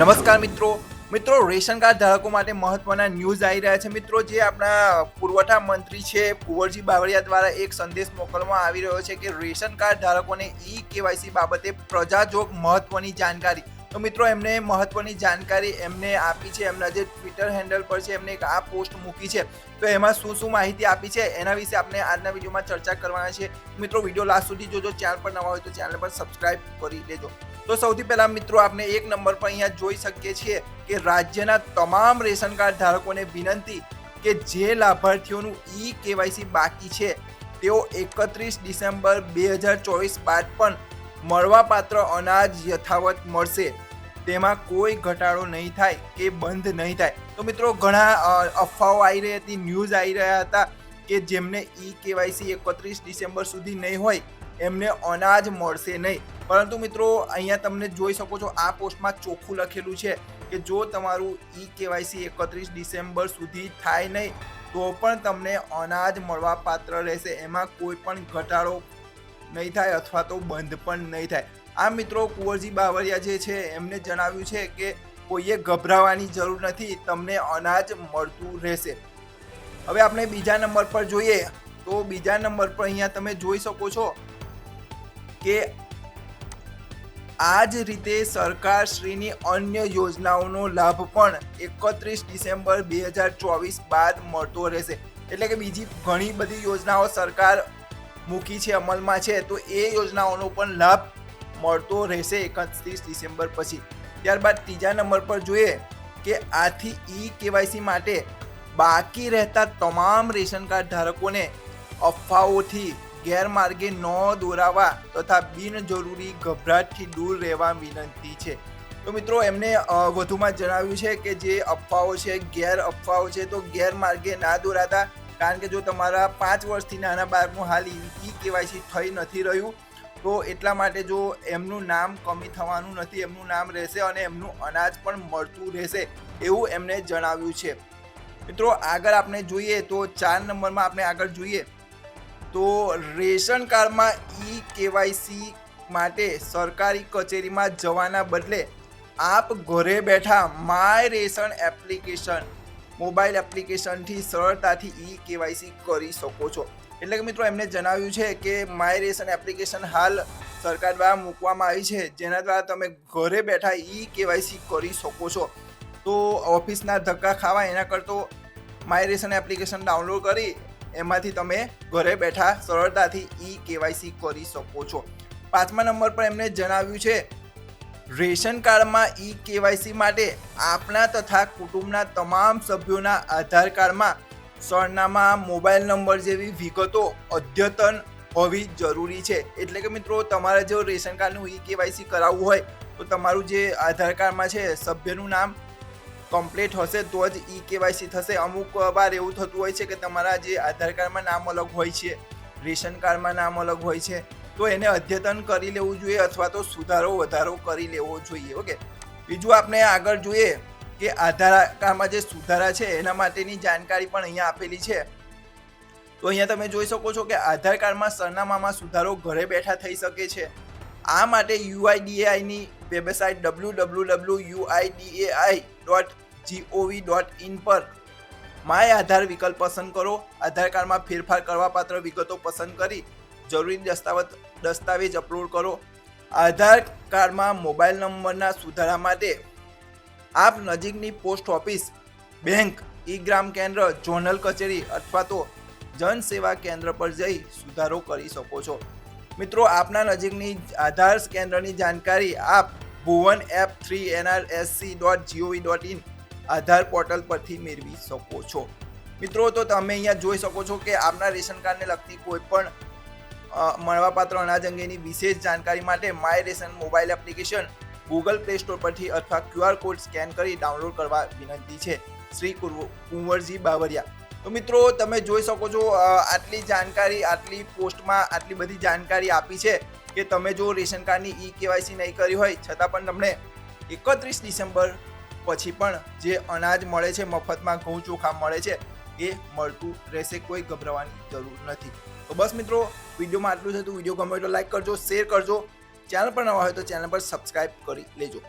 નમસ્કાર મિત્રો. મિત્રો, રેશન કાર્ડ ધારકો માટે મહત્વના ન્યૂઝ આવી રહ્યા છે. મિત્રો, જે આપણા પુરવઠા મંત્રી છે, કુંવરજી બાવળિયા દ્વારા એક સંદેશ મોકલવામાં આવી રહ્યો છે કે રેશન કાર્ડ ધારકોને ઈ કેવાયસી બાબતે પ્રજાજોગ મહત્વની જાણકારી. તો મિત્રો, એમને મહત્વની જાણકારી એમને આપી છે. એમના જે ટ્વિટર હેન્ડલ પર છે, એમને એક આ પોસ્ટ મૂકી છે. તો એમાં શું શું માહિતી આપી છે, એના વિશે આપણે આજના વિડીયોમાં ચર્ચા કરવાના છે. મિત્રો, વીડિયો લાસ્ટ સુધી જોજો. ચેનલ પર નવા હોય તો ચેનલ પર સબસ્ક્રાઈબ કરી લેજો. તો સૌથી પહેલા મિત્રો આપણે એક નંબર પર અહીંયા જોઈ શકીએ છીએ કે રાજ્યના તમામ રેશન કાર્ડ ધારકોને વિનંતી કે જે લાભાર્થીઓનું ઈ કેવાયસી બાકી છે, તેઓ એકત્રીસ ડિસેમ્બર બે હજાર ચોવીસ બાદ પણ મળવાપાત્ર અનાજ યથાવત મળશે. તેમાં કોઈ ઘટાડો નહીં થાય કે બંધ નહીં થાય. તો મિત્રો ઘણા અફવાઓ આવી રહી હતી, ન્યૂઝ આવી રહ્યા હતા કે જેમને ઈ કેવાયસી એકત્રીસ ડિસેમ્બર સુધી નહીં હોય એમને અનાજ મળશે નહીં. પરંતુ મિત્રો, અહીંયા તમને જોઈ શકો છો, આ પોસ્ટમાં ચોખ્ખું લખેલું છે કે જો તમારું ઈ કેવાયસી એકત્રીસ ડિસેમ્બર સુધી થાય નહીં, તો પણ તમને અનાજ મળવા પાત્ર રહેશે. એમાં કોઈ પણ ઘટાડો નહીં થાય અથવા તો બંધ પણ નહીં થાય. આ મિત્રો કુંવરજી બાવરિયા જે છે, એમને જણાવ્યું છે કે કોઈએ ગભરાવાની જરૂર નથી, તમને અનાજ મળતું રહેશે. હવે આપણે બીજા નંબર પર જોઈએ. તો બીજા નંબર પર અહીંયા તમે જોઈ શકો છો કે આ જ રીતે સરકારશ્રીની અન્ય યોજનાઓનો લાભ પણ એકત્રીસ ડિસેમ્બર બે હજાર ચોવીસ બાદ મળતો રહેશે. એટલે કે બીજી ઘણી બધી યોજનાઓ સરકાર મૂકી છે, અમલમાં છે, તો એ યોજનાઓનો પણ લાભ મળતો રહેશે એકત્રીસ ડિસેમ્બર પછી. ત્યારબાદ ત્રીજા નંબર પર જોઈએ કે આથી ઈ કેવાયસી માટે બાકી રહેતા તમામ રેશન કાર્ડ ધારકોને અફવાઓથી ગેરમાર્ગે ન દોરાવા તથા બિનજરૂરી ગભરાટથી દૂર રહેવા વિનંતી છે. તો મિત્રો, એમને વધુમાં જણાવ્યું છે કે જે અફવાઓ છે ગેર અફવાઓ છે, તો ગેરમાર્ગે ના દોરાતા, કારણ કે જો તમારા પાંચ વર્ષથી નાના બાળકનું હાલ ઈ કેવાયસી થઈ નથી રહ્યું, તો એટલા માટે જો એમનું નામ કમી થવાનું નથી, એમનું નામ રહેશે અને એમનું અનાજ પણ મળતું રહેશે એવું એમને જણાવ્યું છે. મિત્રો, આગળ આપણે જોઈએ તો ચાર નંબરમાં આપણે આગળ જોઈએ તો રેશન કાર્ડમાં ઈ કેવાયસી માટે સરકારી કચેરીમાં જવાના બદલે આપ ઘરે બેઠા માય રેશન એપ્લિકેશન, મોબાઈલ એપ્લિકેશનથી સરળતાથી ઈ કેવાયસી કરી શકો છો. એટલે કે મિત્રો એમને જણાવ્યું છે કે માય રેશન એપ્લિકેશન હાલ સરકાર દ્વારા મૂકવામાં આવી છે, જેના દ્વારા તમે ઘરે બેઠા ઈ કેવાયસી કરી શકો છો. તો ઓફિસના ધક્કા ખાવા એના કરતો માય રેશન એપ્લિકેશન ડાઉનલોડ કરી એમાંથી તમે ઘરે બેઠા સરળતાથી ઈ કેવાયસી કરી શકો છો. પાંચમા નંબર પર એમને જણાવ્યું છે, રેશન કાર્ડમાં ઈ કેવાયસી માટે આપણા તથા કુટુંબના તમામ સભ્યોના આધાર કાર્ડમાં સરનામા મોબાઈલ નંબર જેવી વિગતો અદ્યતન હોવી જરૂરી છે. એટલે કે મિત્રો, તમારે જો રેશન કાર્ડનું ઈ કેવાયસી કરાવવું હોય, તો તમારું જે આધાર કાર્ડમાં છે, સભ્યનું નામ કમ્પ્લીટ હશે, તો જ ઈ કેવાયસી થશે. અમુક વાર એવું થતું હોય છે કે તમારા જે આધાર કાર્ડમાં નામ અલગ હોય છે, રેશન કાર્ડમાં નામ અલગ હોય છે, તો એને અદ્યતન કરી લેવું જોઈએ અથવા તો સુધારો, વધારો કરી લેવો જોઈએ, ઓકે? બીજું આપણે આગળ જોઈએ કે આધાર કાર્ડમાં જે સુધારા છે, એના માટેની જાણકારી પણ અહીંયા આપેલી છે. તો અહીંયા તમે જોઈ શકો છો કે આધાર કાર્ડમાં સરનામામાં સુધારો ઘરે બેઠા થઈ શકે છે. આ માટે યુઆઈડીએઆઈની website W W W UIDAI dot G O V dot in પર માય આધાર વિકલ્પ પસંદ કરો. આધાર કાર્ડમાં ફેરફાર કરવાપાત્ર વિગતો પસંદ કરી જરૂરી દસ્તાવેજ દસ્તાવેજ અપલોડ કરો. આધાર કાર્ડમાં મોબાઈલ નંબરના સુધારા માટે આપ નજીકની post office, bank e Gram Kendra, zonal કચેરી અથવા તો જન સેવા કેન્દ્ર પર જઈ સુધારો કરી શકો છો. મિત્રો, આપના નજીકની આધાર કેન્દ્રની જાણકારી આપ Bhuvan app three NRSC dot G O V dot in Aadhaar portal પરથી મેળવી શકો છો. મિત્રો, તો તમે અહીંયા જોઈ શકો છો કે આપના રેશન કાર્ડને લગતી કોઈ પણ મળવાપાત્ર અનાજ અંગેની વિશેષ જાણકારી માટે my ration mobile application Google Play Store પરથી અથવા ક્યુઆર કોડ સ્કેન કરી ડાઉનલોડ કરવા વિનંતી છે. શ્રી કુંવ- કુંવરજી બાવરિયા. તો મિત્રો, તમે જોઈ શકો છો આટલી જાણકારી, આટલી પોસ્ટમાં આટલી બધી જાણકારી આપી છે કે તમે જો રેશન કાર્ડની ઈ કેવાયસી નહીં કરી હોય, છતાં પણ તમને એકત્રીસ ડિસેમ્બર પછી પણ જે અનાજ મળે છે, મફતમાં ઘઉં ચોખા મળે છે, એ મળતું રહેશે, કોઈ ગભરાવાની જરૂર નથી. તો બસ મિત્રો, વિડીયોમાં આટલું જ હતું. વીડિયો ગમે તો લાઈક કરજો, શેર કરજો. ચેનલ પર નવા હોય તો ચેનલ પર સબસ્ક્રાઈબ કરી લેજો.